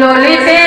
ললিতে